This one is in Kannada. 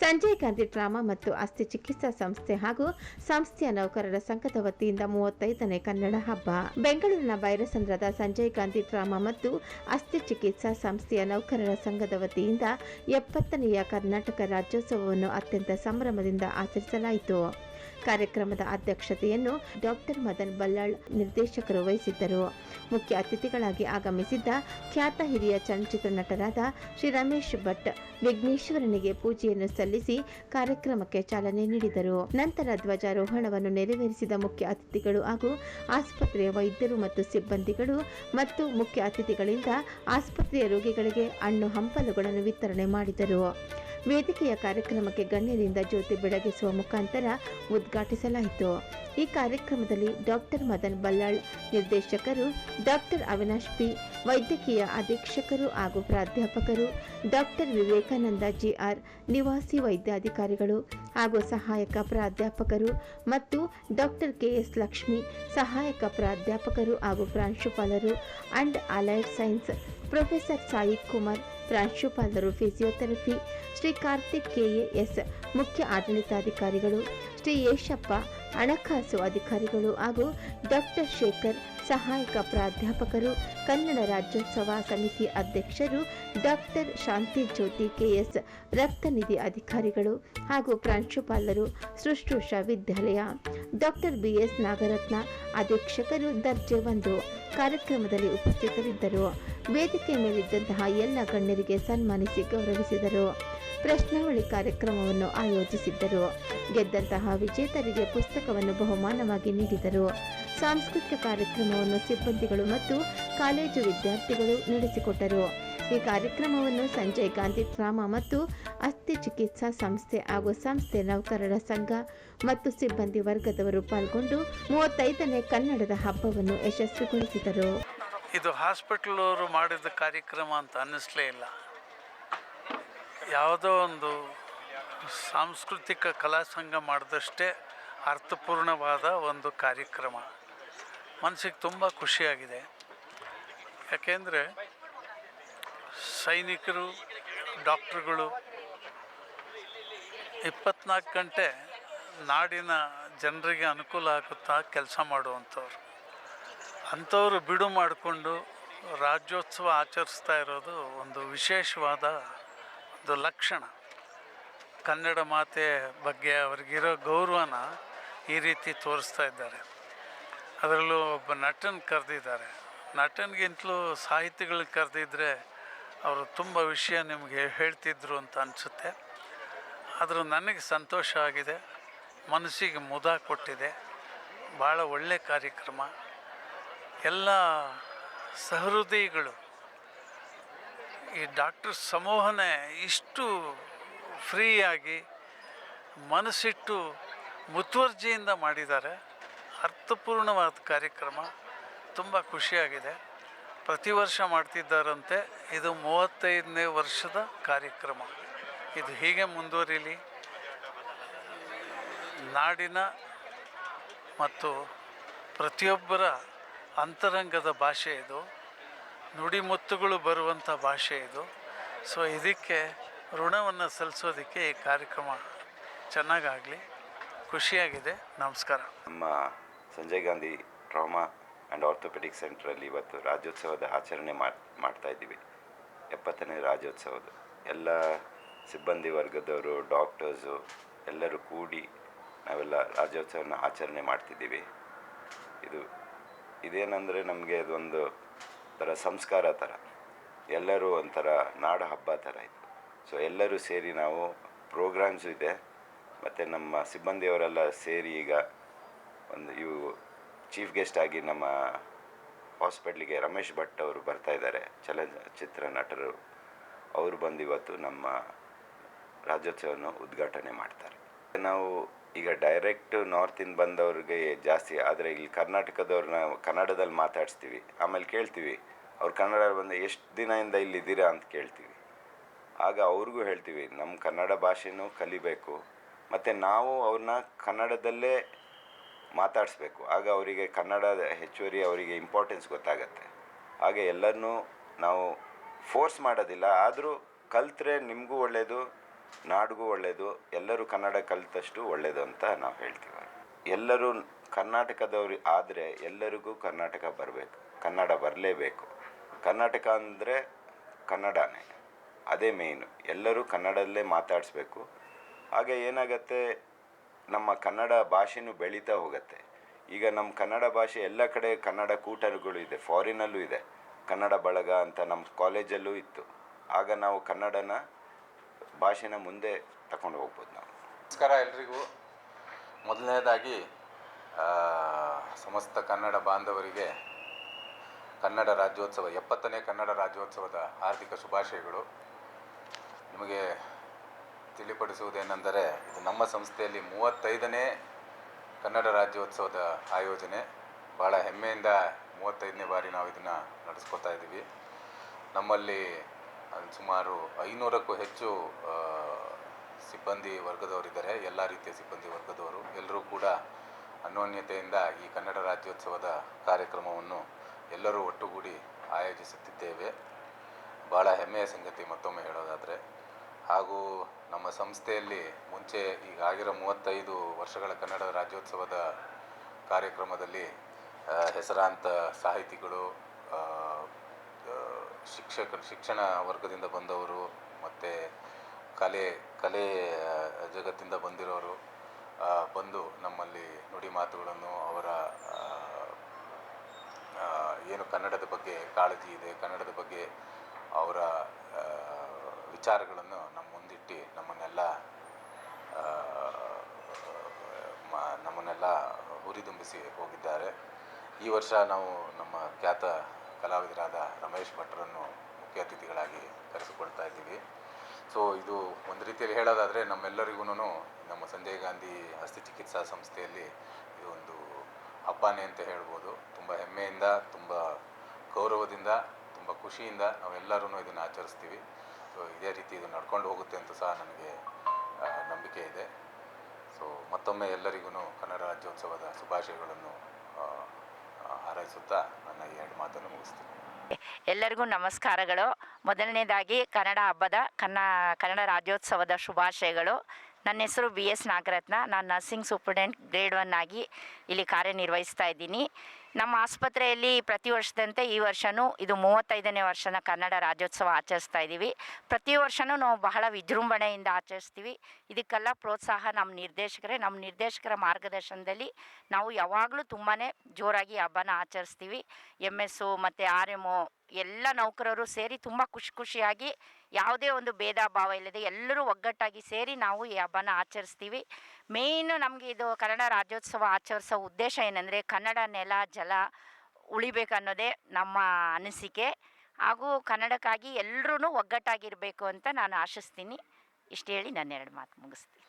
ಸಂಜಯ್ ಗಾಂಧಿ ಡ್ರಾಮಾ ಮತ್ತು ಅಸ್ಥಿ ಚಿಕಿತ್ಸಾ ಸಂಸ್ಥೆ ಹಾಗೂ ಸಂಸ್ಥೆಯ ನೌಕರರ ಸಂಘದ ವತಿಯಿಂದ ಮೂವತ್ತೈದನೇ ಕನ್ನಡ ಹಬ್ಬ. ಬೆಂಗಳೂರಿನ ಬೈರಸಂದ್ರದ ಸಂಜಯ್ ಗಾಂಧಿ ಡ್ರಾಮಾ ಮತ್ತು ಅಸ್ಥಿ ಚಿಕಿತ್ಸಾ ಸಂಸ್ಥೆಯ ನೌಕರರ ಸಂಘದ ವತಿಯಿಂದ ಎಪ್ಪತ್ತನೆಯ ಕರ್ನಾಟಕ ರಾಜ್ಯೋತ್ಸವವನ್ನು ಅತ್ಯಂತ ಸಂಭ್ರಮದಿಂದ ಆಚರಿಸಲಾಯಿತು. ಕಾರ್ಯಕ್ರಮದ ಅಧ್ಯಕ್ಷತೆಯನ್ನು ಡಾಕ್ಟರ್ ಮದನ್ ಬಲ್ಲಾಳ್ ನಿರ್ದೇಶಕರು ವಹಿಸಿದ್ದರು. ಮುಖ್ಯ ಅತಿಥಿಗಳಾಗಿ ಆಗಮಿಸಿದ್ದ ಖ್ಯಾತ ಹಿರಿಯ ಚಲನಚಿತ್ರ ನಟರಾದ ಶ್ರೀ ರಮೇಶ್ ಭಟ್ ವಿಘ್ನೇಶ್ವರನಿಗೆ ಪೂಜೆಯನ್ನು ಸಲ್ಲಿಸಿ ಕಾರ್ಯಕ್ರಮಕ್ಕೆ ಚಾಲನೆ ನೀಡಿದರು. ನಂತರ ಧ್ವಜಾರೋಹಣವನ್ನು ನೆರವೇರಿಸಿದ ಮುಖ್ಯ ಅತಿಥಿಗಳು ಹಾಗೂ ಆಸ್ಪತ್ರೆಯ ವೈದ್ಯರು ಮತ್ತು ಸಿಬ್ಬಂದಿಗಳು ಮತ್ತು ಮುಖ್ಯ ಅತಿಥಿಗಳಿಂದ ಆಸ್ಪತ್ರೆಯ ರೋಗಿಗಳಿಗೆ ಹಣ್ಣು ಹಂಪಲುಗಳನ್ನು ವಿತರಣೆ ಮಾಡಿದರು. ವೇದಿಕೆಯ ಕಾರ್ಯಕ್ರಮಕ್ಕೆ ಗಣ್ಯರಿಂದ ಜ್ಯೋತಿ ಬೆಳಗಿಸುವ ಮುಖಾಂತರ ಉದ್ಘಾಟಿಸಲಾಯಿತು. ಈ ಕಾರ್ಯಕ್ರಮದಲ್ಲಿ ಡಾಕ್ಟರ್ ಮದನ್ ಬಲ್ಲಾಳ್, ನಿರ್ದೇಶಕರು ಡಾಕ್ಟರ್ ಅವಿನಾಶ್ ಪಿ, ವೈದ್ಯಕೀಯ ಅಧೀಕ್ಷಕರು ಹಾಗೂ ಪ್ರಾಧ್ಯಾಪಕರು ಡಾಕ್ಟರ್ ವಿವೇಕಾನಂದ ಜಿಆರ್, ನಿವಾಸಿ ವೈದ್ಯಾಧಿಕಾರಿಗಳು ಹಾಗೂ ಸಹಾಯಕ ಪ್ರಾಧ್ಯಾಪಕರು ಮತ್ತು ಡಾಕ್ಟರ್ ಕೆಎಸ್ ಲಕ್ಷ್ಮಿ, ಸಹಾಯಕ ಪ್ರಾಧ್ಯಾಪಕರು ಹಾಗೂ ಪ್ರಾಂಶುಪಾಲರು and allied science professor Sai Kumar ಪ್ರಾಂಶುಪಾಲರು ಫಿಸಿಯೋಥೆರಪಿ ಶ್ರೀ ಕಾರ್ತಿಕ್ ಕೆಎಎಸ್ ಮುಖ್ಯ ಆಡಳಿತಾಧಿಕಾರಿಗಳು ಶ್ರೀ ಯೇಶಪ್ಪ ಹಣಕಾಸು ಅಧಿಕಾರಿಗಳು ಹಾಗೂ ಡಾಕ್ಟರ್ ಶೇಖರ್ ಸಹಾಯಕ ಪ್ರಾಧ್ಯಾಪಕರು, ಕನ್ನಡ ರಾಜ್ಯೋತ್ಸವ ಸಮಿತಿ ಅಧ್ಯಕ್ಷರು ಡಾಕ್ಟರ್ ಶಾಂತಿ ಜ್ಯೋತಿ ಕೆಎಸ್ ರಕ್ತನಿಧಿ ಅಧಿಕಾರಿಗಳು ಹಾಗೂ ಪ್ರಾಂಶುಪಾಲರು ಸೃಷ್ಟುಷ ವಿದ್ಯಾಲಯ. ಡಾಕ್ಟರ್ ಬಿಎಸ್ ನಾಗರತ್ನ ಅಧೀಕ್ಷಕರು ದರ್ಜೆ ಒಂದು ಕಾರ್ಯಕ್ರಮದಲ್ಲಿ ಉಪಸ್ಥಿತರಿದ್ದರು. ವೇದಿಕೆ ಮೇಲಿದ್ದಂತಹ ಎಲ್ಲ ಗಣ್ಯರಿಗೆ ಸನ್ಮಾನಿಸಿ ಗೌರವಿಸಿದರು. ಪ್ರಶ್ನಾವಳಿ ಕಾರ್ಯಕ್ರಮವನ್ನು ಆಯೋಜಿಸಿದ್ದರು. ಗೆದ್ದಂತಹ ವಿಜೇತರಿಗೆ ಪುಸ್ತಕವನ್ನು ಬಹುಮಾನವಾಗಿ ನೀಡಿದರು. ಸಾಂಸ್ಕೃತಿಕ ಕಾರ್ಯಕ್ರಮವನ್ನು ಸಿಬ್ಬಂದಿಗಳು ಮತ್ತು ಕಾಲೇಜು ವಿದ್ಯಾರ್ಥಿಗಳು ನಡೆಸಿಕೊಟ್ಟರು. ಈ ಕಾರ್ಯಕ್ರಮವನ್ನು ಸಂಜಯ್ ಗಾಂಧಿ ಡ್ರಾಮಾ ಮತ್ತು ಅಸ್ಥಿ ಚಿಕಿತ್ಸಾ ಸಂಸ್ಥೆ ಹಾಗೂ ಸಂಸ್ಥೆ ನೌಕರರ ಸಂಘ ಮತ್ತು ಸಿಬ್ಬಂದಿ ವರ್ಗದವರು ಪಾಲ್ಗೊಂಡು ಮೂವತ್ತೈದನೇ ಕನ್ನಡದ ಹಬ್ಬವನ್ನು ಯಶಸ್ವಿಗೊಳಿಸಿದರು. ಇದು ಹಾಸ್ಪಿಟಲ್ ಅವರು ಮಾಡಿದ ಕಾರ್ಯಕ್ರಮ ಅಂತ ಅನ್ನಿಸ್ಲೇ ಇಲ್ಲ. ಯಾವುದೋ ಒಂದು ಸಾಂಸ್ಕೃತಿಕ ಕಲಾ ಸಂಘ ಮಾಡಿದಷ್ಟೇ ಅರ್ಥಪೂರ್ಣವಾದ ಒಂದು ಕಾರ್ಯಕ್ರಮ. ಮನಸ್ಸಿಗೆ ತುಂಬ ಖುಷಿಯಾಗಿದೆ. ಯಾಕೆಂದರೆ ಸೈನಿಕರು, ಡಾಕ್ಟ್ರುಗಳು ಇಪ್ಪತ್ನಾಲ್ಕು ಗಂಟೆ ನಾಡಿನ ಜನರಿಗೆ ಅನುಕೂಲ ಆಗುತ್ತಾ ಕೆಲಸ ಮಾಡುವಂಥವ್ರು. ಅಂಥವ್ರು ಬಿಡು ಮಾಡಿಕೊಂಡು ರಾಜ್ಯೋತ್ಸವ ಆಚರಿಸ್ತಾ ಇರೋದು ಒಂದು ವಿಶೇಷವಾದ ಒಂದು ಲಕ್ಷಣ. ಕನ್ನಡ ಮಾತೆ ಬಗ್ಗೆ ಅವರಿಗಿರೋ ಗೌರವನ ಈ ರೀತಿ ತೋರಿಸ್ತಾ ಇದ್ದಾರೆ. ಅದರಲ್ಲೂ ಒಬ್ಬ ನಟನ ಕರೆದಿದ್ದಾರೆ. ನಟನ್ಗಿಂತಲೂ ಸಾಹಿತಿಗಳು ಕರೆದಿದ್ರೆ ಅವರು ತುಂಬ ವಿಷಯ ನಿಮಗೆ ಹೇಳ್ತಿದ್ರು ಅಂತ ಅನಿಸುತ್ತೆ. ಆದರೂ ನನಗೆ ಸಂತೋಷ ಆಗಿದೆ. ಮನಸ್ಸಿಗೆ ಮುದ ಕೊಟ್ಟಿದೆ. ಭಾಳ ಒಳ್ಳೆ ಕಾರ್ಯಕ್ರಮ. ಎಲ್ಲ ಸಹೃದಯಿಗಳು. ಈ ಡಾಕ್ಟರ್ ಸಮೂಹನೇ ಇಷ್ಟು ಫ್ರೀಯಾಗಿ ಮನಸ್ಸಿಟ್ಟು ಮುತುವರ್ಜಿಯಿಂದ ಮಾಡಿದ್ದಾರೆ. ಅರ್ಥಪೂರ್ಣವಾದ ಕಾರ್ಯಕ್ರಮ ತುಂಬ ಖುಷಿಯಾಗಿದೆ. ಪ್ರತಿ ವರ್ಷ ಮಾಡ್ತಿದ್ದಾರಂತೆ. ಇದು ಮೂವತ್ತೈದನೇ ವರ್ಷದ ಕಾರ್ಯಕ್ರಮ. ಇದು ಹೀಗೆ ಮುಂದುವರಿಲಿ. ನಾಡಿನ ಮತ್ತು ಪ್ರತಿಯೊಬ್ಬರ ಅಂತರಂಗದ ಭಾಷೆ ಇದು. ನುಡಿಮುತ್ತುಗಳು ಬರುವಂಥ ಭಾಷೆ ಇದು. ಸೊ, ಇದಕ್ಕೆ ಋಣವನ್ನು ಸಲ್ಲಿಸೋದಕ್ಕೆ ಈ ಕಾರ್ಯಕ್ರಮ ಚೆನ್ನಾಗಾಗಲಿ. ಖುಷಿಯಾಗಿದೆ. ನಮಸ್ಕಾರ. ನಮ್ಮ Sanjay Gandhi trauma and orthopaedic ಸೆಂಟ್ರಲ್ಲಿ ಇವತ್ತು ರಾಜ್ಯೋತ್ಸವದ ಆಚರಣೆ ಮಾಡ್, ಮಾಡ್ತಾ ಇದ್ದೀವಿ. ಎಪ್ಪತ್ತನೇ ರಾಜ್ಯೋತ್ಸವದ. ಎಲ್ಲ ಸಿಬ್ಬಂದಿ ವರ್ಗದವರು, ಡಾಕ್ಟರ್ಸು ಎಲ್ಲರೂ ಕೂಡಿ ನಾವೆಲ್ಲ ರಾಜ್ಯೋತ್ಸವನ ಆಚರಣೆ ಮಾಡ್ತಿದ್ದೀವಿ. ಇದು ಇದೇನೆಂದರೆ ನಮಗೆ ಅದೊಂದು ಥರ ಸಂಸ್ಕಾರ ಥರ. ಎಲ್ಲರೂ ಒಂಥರ ನಾಡ ಹಬ್ಬ ಥರ ಇದು ಸೊ ಎಲ್ಲರೂ ಸೇರಿ ನಾವು ಪ್ರೋಗ್ರಾಮ್ಸು ಇದೆ. ಮತ್ತು ನಮ್ಮ ಸಿಬ್ಬಂದಿಯವರೆಲ್ಲ ಸೇರಿ ಈಗ ಒಂದು ಇವು ಚೀಫ್ ಗೆಸ್ಟ್ ಆಗಿ ನಮ್ಮ ಹಾಸ್ಪಿಟ್ಲಿಗೆ ರಮೇಶ್ ಭಟ್ ಅವರು ಬರ್ತಾ ಇದ್ದಾರೆ ಚಲನಚಿತ್ರ ನಟರು. ಅವರು ಬಂದು ಇವತ್ತು ನಮ್ಮ ರಾಜ್ಯೋತ್ಸವವನ್ನು ಉದ್ಘಾಟನೆ ಮಾಡ್ತಾರೆ. ನಾವು ಈಗ ಡೈರೆಕ್ಟ್ ನಾರ್ತಿಂದ ಬಂದವ್ರಿಗೆ ಜಾಸ್ತಿ, ಆದರೆ ಇಲ್ಲಿ ಕರ್ನಾಟಕದವ್ರನ್ನ ಕನ್ನಡದಲ್ಲಿ ಮಾತಾಡಿಸ್ತೀವಿ. ಆಮೇಲೆ ಕೇಳ್ತೀವಿ, ಅವ್ರು ಕನ್ನಡ ಬಂದು ಎಷ್ಟು ದಿನದಿಂದ ಇಲ್ಲಿದ್ದೀರಾ ಅಂತ ಕೇಳ್ತೀವಿ. ಆಗ ಅವ್ರಿಗೂ ಹೇಳ್ತೀವಿ ನಮ್ಮ ಕನ್ನಡ ಭಾಷೆನೂ ಕಲಿಬೇಕು. ಮತ್ತು ನಾವು ಅವ್ರನ್ನ ಕನ್ನಡದಲ್ಲೇ ಮಾತಾಡಿಸ್ಬೇಕು. ಆಗ ಅವರಿಗೆ ಕನ್ನಡದ ಹೆಚ್ಚುವರಿ ಅವರಿಗೆ ಇಂಪಾರ್ಟೆನ್ಸ್ ಗೊತ್ತಾಗತ್ತೆ. ಹಾಗೆ ಎಲ್ಲರನ್ನೂ ನಾವು ಫೋರ್ಸ್ ಮಾಡೋದಿಲ್ಲ. ಆದರೂ ಕಲ್ತ್ರೆ ನಿಮಗೂ ಒಳ್ಳೆಯದು ನಾಡಿಗೂ ಒಳ್ಳೆಯದು ಎಲ್ಲರೂ ಕನ್ನಡ ಕಲಿತಷ್ಟು ಒಳ್ಳೆಯದು ಅಂತ ನಾವು ಹೇಳ್ತೀವಿ. ಎಲ್ಲರೂ ಕರ್ನಾಟಕದವ್ರು ಆದರೆ ಎಲ್ಲರಿಗೂ ಕರ್ನಾಟಕ ಬರಬೇಕು. ಕನ್ನಡ ಬರಲೇಬೇಕು. ಕರ್ನಾಟಕ ಅಂದರೆ ಕನ್ನಡನೇ. ಅದೇ ಮೇಯ್ನು ಎಲ್ಲರೂ ಕನ್ನಡದಲ್ಲೇ ಮಾತಾಡಿಸ್ಬೇಕು. ಹಾಗೆ ಏನಾಗತ್ತೆ ನಮ್ಮ ಕನ್ನಡ ಭಾಷೆನೂ ಬೆಳೀತಾ ಹೋಗುತ್ತೆ. ಈಗ ನಮ್ಮ ಕನ್ನಡ ಭಾಷೆ ಎಲ್ಲ ಕಡೆ ಕನ್ನಡ ಕೂಟರುಗಳು ಇದೆ ಫಾರಿನಲ್ಲೂ ಇದೆ. ಕನ್ನಡ ಬಳಗ ಅಂತ ನಮ್ಮ ಕಾಲೇಜಲ್ಲೂ ಇತ್ತು. ಆಗ ನಾವು ಕನ್ನಡನ ಭಾಷೆನ ಮುಂದೆ ತಗೊಂಡು ಹೋಗ್ಬೋದು ನಾವು. ನಮಸ್ಕಾರ ಎಲ್ರಿಗೂ. ಮೊದಲನೇದಾಗಿ ಸಮಸ್ತ ಕನ್ನಡ ಬಾಂಧವರಿಗೆ ಕನ್ನಡ ರಾಜ್ಯೋತ್ಸವ, ಎಪ್ಪತ್ತನೇ ಕನ್ನಡ ರಾಜ್ಯೋತ್ಸವದ ಹಾರ್ದಿಕ ಶುಭಾಶಯಗಳು. ನಿಮಗೆ ತಿಳಿಪಡಿಸುವುದೇನೆಂದರೆ, ಇದು ನಮ್ಮ ಸಂಸ್ಥೆಯಲ್ಲಿ ಮೂವತ್ತೈದನೇ ಕನ್ನಡ ರಾಜ್ಯೋತ್ಸವದ ಆಯೋಜನೆ. ಭಾಳ ಹೆಮ್ಮೆಯಿಂದ ಮೂವತ್ತೈದನೇ ಬಾರಿ ನಾವು ಇದನ್ನು ನಡೆಸ್ಕೊತಾ ಇದ್ದೀವಿ. ನಮ್ಮಲ್ಲಿ ಸುಮಾರು ಐನೂರಕ್ಕೂ ಹೆಚ್ಚು ಸಿಬ್ಬಂದಿ ವರ್ಗದವರಿದ್ದಾರೆ. ಎಲ್ಲ ರೀತಿಯ ಸಿಬ್ಬಂದಿ ವರ್ಗದವರು. ಎಲ್ಲರೂ ಕೂಡ ಅನ್ಯೋನ್ಯತೆಯಿಂದ ಈ ಕನ್ನಡ ರಾಜ್ಯೋತ್ಸವದ ಕಾರ್ಯಕ್ರಮವನ್ನು ಎಲ್ಲರೂ ಒಟ್ಟುಗೂಡಿ ಆಯೋಜಿಸುತ್ತಿದ್ದೇವೆ. ಭಾಳ ಹೆಮ್ಮೆಯ ಸಂಗತಿ ಮತ್ತೊಮ್ಮೆ ಹೇಳೋದಾದರೆ. ಹಾಗೂ ನಮ್ಮ ಸಂಸ್ಥೆಯಲ್ಲಿ ಮುಂಚೆ ಈಗ ಆಗಿರೋ ಮೂವತ್ತೈದು ವರ್ಷಗಳ ಕನ್ನಡ ರಾಜ್ಯೋತ್ಸವದ ಕಾರ್ಯಕ್ರಮದಲ್ಲಿ ಹೆಸರಾಂತ ಸಾಹಿತಿಗಳು ಶಿಕ್ಷಕ, ಶಿಕ್ಷಣ ವರ್ಗದಿಂದ ಬಂದವರು ಮತ್ತು ಕಲೆ ಕಲೆ ಜಗತ್ತಿಂದ ಬಂದಿರೋರು ಬಂದು ನಮ್ಮಲ್ಲಿ ನುಡಿ ಮಾತುಗಳನ್ನು ಅವರ ಏನು ಕನ್ನಡದ ಬಗ್ಗೆ ಕಾಳಜಿ ಇದೆ, ಕನ್ನಡದ ಬಗ್ಗೆ ಅವರ ವಿಚಾರಗಳನ್ನು ಮುಂದಿಟ್ಟು ನಮ್ಮನ್ನೆಲ್ಲ ನಮ್ಮನ್ನೆಲ್ಲ ಹುರಿದುಂಬಿಸಿ ಹೋಗಿದ್ದಾರೆ. ಈ ವರ್ಷ ನಾವು ನಮ್ಮ ಖ್ಯಾತ ಕಲಾವಿದರಾದ ರಮೇಶ್ ಭಟ್ರನ್ನು ಮುಖ್ಯ ಅತಿಥಿಗಳಾಗಿ ಕರೆಸಿಕೊಳ್ತಾ ಇದ್ದೀವಿ. ಸೊ ಇದು ಒಂದು ರೀತಿಯಲ್ಲಿ ಹೇಳೋದಾದರೆ ನಮ್ಮೆಲ್ಲರಿಗೂ ನಮ್ಮ ಸಂಜಯ್ ಗಾಂಧಿ ಅಸ್ಥಿ ಚಿಕಿತ್ಸಾ ಸಂಸ್ಥೆಯಲ್ಲಿ ಇದೊಂದು ಹಬ್ಬನೇ ಅಂತ ಹೇಳ್ಬೋದು. ತುಂಬ ಹೆಮ್ಮೆಯಿಂದ, ತುಂಬ ಗೌರವದಿಂದ, ತುಂಬ ಖುಷಿಯಿಂದ ನಾವೆಲ್ಲರೂ ಇದನ್ನು ಆಚರಿಸ್ತೀವಿ. ಇದೇ ರೀತಿ ಇದು ನಡ್ಕೊಂಡು ಹೋಗುತ್ತೆ ಅಂತ ಸಹ ನನಗೆ ನಂಬಿಕೆ ಇದೆ. ಸೊ ಮತ್ತೊಮ್ಮೆ ಎಲ್ಲರಿಗೂ ಕನ್ನಡ ರಾಜ್ಯೋತ್ಸವದ ಶುಭಾಶಯಗಳನ್ನು ಹಾರೈಸುತ್ತಾ ನನ್ನ ಈ ಎರಡು ಮಾತನ್ನು ಮುಗಿಸ್ತೀನಿ. ಎಲ್ಲರಿಗೂ ನಮಸ್ಕಾರಗಳು. ಮೊದಲನೇದಾಗಿ ಕನ್ನಡ ಹಬ್ಬದ ಕನ್ನ, ಕನ್ನಡ ರಾಜ್ಯೋತ್ಸವದ ಶುಭಾಶಯಗಳು. ನನ್ನ ಹೆಸರು ಬಿ ಎಸ್ ನಾಗರತ್ನ. ನಾನು ನರ್ಸಿಂಗ್ ಸೂಪರ್ಡೆಂಟ್ ಗ್ರೇಡ್ ಒನ್ ಆಗಿ ಇಲ್ಲಿ ಕಾರ್ಯನಿರ್ವಹಿಸ್ತಾ ಇದ್ದೀನಿ. ನಮ್ಮ ಆಸ್ಪತ್ರೆಯಲ್ಲಿ ಪ್ರತಿ ವರ್ಷದಂತೆ ಈ ವರ್ಷವೂ ಇದು ಮೂವತ್ತೈದನೇ ವರ್ಷನ ಕನ್ನಡ ರಾಜ್ಯೋತ್ಸವ ಆಚರಿಸ್ತಾ ಇದ್ದೀವಿ. ಪ್ರತಿ ವರ್ಷವೂ ನಾವು ಬಹಳ ವಿಜೃಂಭಣೆಯಿಂದ ಆಚರಿಸ್ತೀವಿ. ಇದಕ್ಕೆಲ್ಲ ಪ್ರೋತ್ಸಾಹ ನಮ್ಮ ನಿರ್ದೇಶಕರೇ. ನಮ್ಮ ನಿರ್ದೇಶಕರ ಮಾರ್ಗದರ್ಶನದಲ್ಲಿ ನಾವು ಯಾವಾಗಲೂ ತುಂಬಾ ಜೋರಾಗಿ ಹಬ್ಬನ ಆಚರಿಸ್ತೀವಿ. ಎಂ ಎಸ್ಸು ಮತ್ತು ಆರ್ ಎಮ್ಮು ಎಲ್ಲ ನೌಕರರು ಸೇರಿ ತುಂಬ ಖುಷಿ ಖುಷಿಯಾಗಿ ಯಾವುದೇ ಒಂದು ಭೇದ ಭಾವ ಇಲ್ಲದೆ ಎಲ್ಲರೂ ಒಗ್ಗಟ್ಟಾಗಿ ಸೇರಿ ನಾವು ಈ ಹಬ್ಬನ ಆಚರಿಸ್ತೀವಿ. ಮೇಯ್ನು ನಮಗೆ ಇದು ಕನ್ನಡ ರಾಜ್ಯೋತ್ಸವ ಆಚರಿಸೋ ಉದ್ದೇಶ ಏನಂದರೆ ಕನ್ನಡ ನೆಲ ಉಳಿಬೇಕನ್ನೋದೇ ನಮ್ಮ ಅನಿಸಿಕೆ. ಹಾಗೂ ಕನ್ನಡಕ್ಕಾಗಿ ಎಲ್ಲರೂ ಒಗ್ಗಟ್ಟಾಗಿರಬೇಕು ಅಂತ ನಾನು ಆಶಿಸ್ತೀನಿ. ಇಷ್ಟು ಹೇಳಿ ನನ್ನ ಎರಡು ಮಾತು ಮುಗಿಸ್ತೀನಿ.